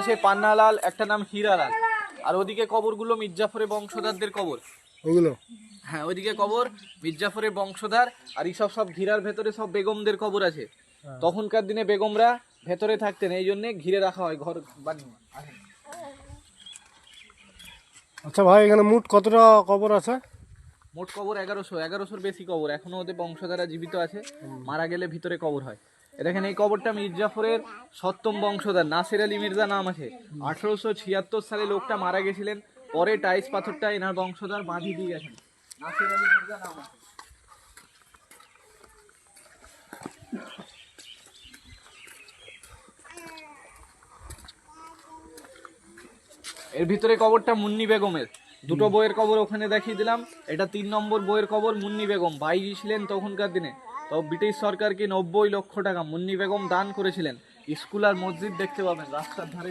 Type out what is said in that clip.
আছে পান্নালাল একটা নাম হীরালাল। আর ওদিকে কবরগুলো মির্জাফরের বংশধারদের কবর। ওগুলো? হ্যাঁ ওইদিকে কবর মির্জাফরের বংশধার আর এইসব সব ঘিরার ভেতরে সব বেগমদের কবর আছে। তখনকার দিনে বেগমরা ভেতরে থাকতেন এই জন্য ঘিরে রাখা হয় ঘর বানিয়ে আচ্ছা ভাই এখানে মোট কতটা কবর আছে? মোট কবর এগারোশো এগারোশোর বেশি কবর। এখনও ওদের বংশধারা জীবিত আছে। মারা গেলে ভিতরে কবর হয়। দেখেন এই কবরটা মির্জাফরের সপ্তম বংশধর নাসির আলী মির্জা নাম আছে। আঠারোশো ছিয়াত্তর সালে লোকটা মারা গেছিলেন পরে টাইস পাথরটা এনার বংশধর বাঁধি দিয়ে গেছেন। নাসির আলী মির্জা নাম আছে। এর ভিতরে কবরটা মুন্নি বেগমের। দুটো বইয়ের কবর ওখানে দেখিয়ে দিলাম। এটা তিন নম্বর বইয়ের কবর মুন্নি বেগম। বাইজি ছিলেন তখনকার দিনে। তো ব্রিটিশ সরকারকে নব্বই লক্ষ টাকা মুন্নি বেগম দান করেছিলেন। স্কুল আর মসজিদ দেখতে পাবেন, রাস্তার ধারে।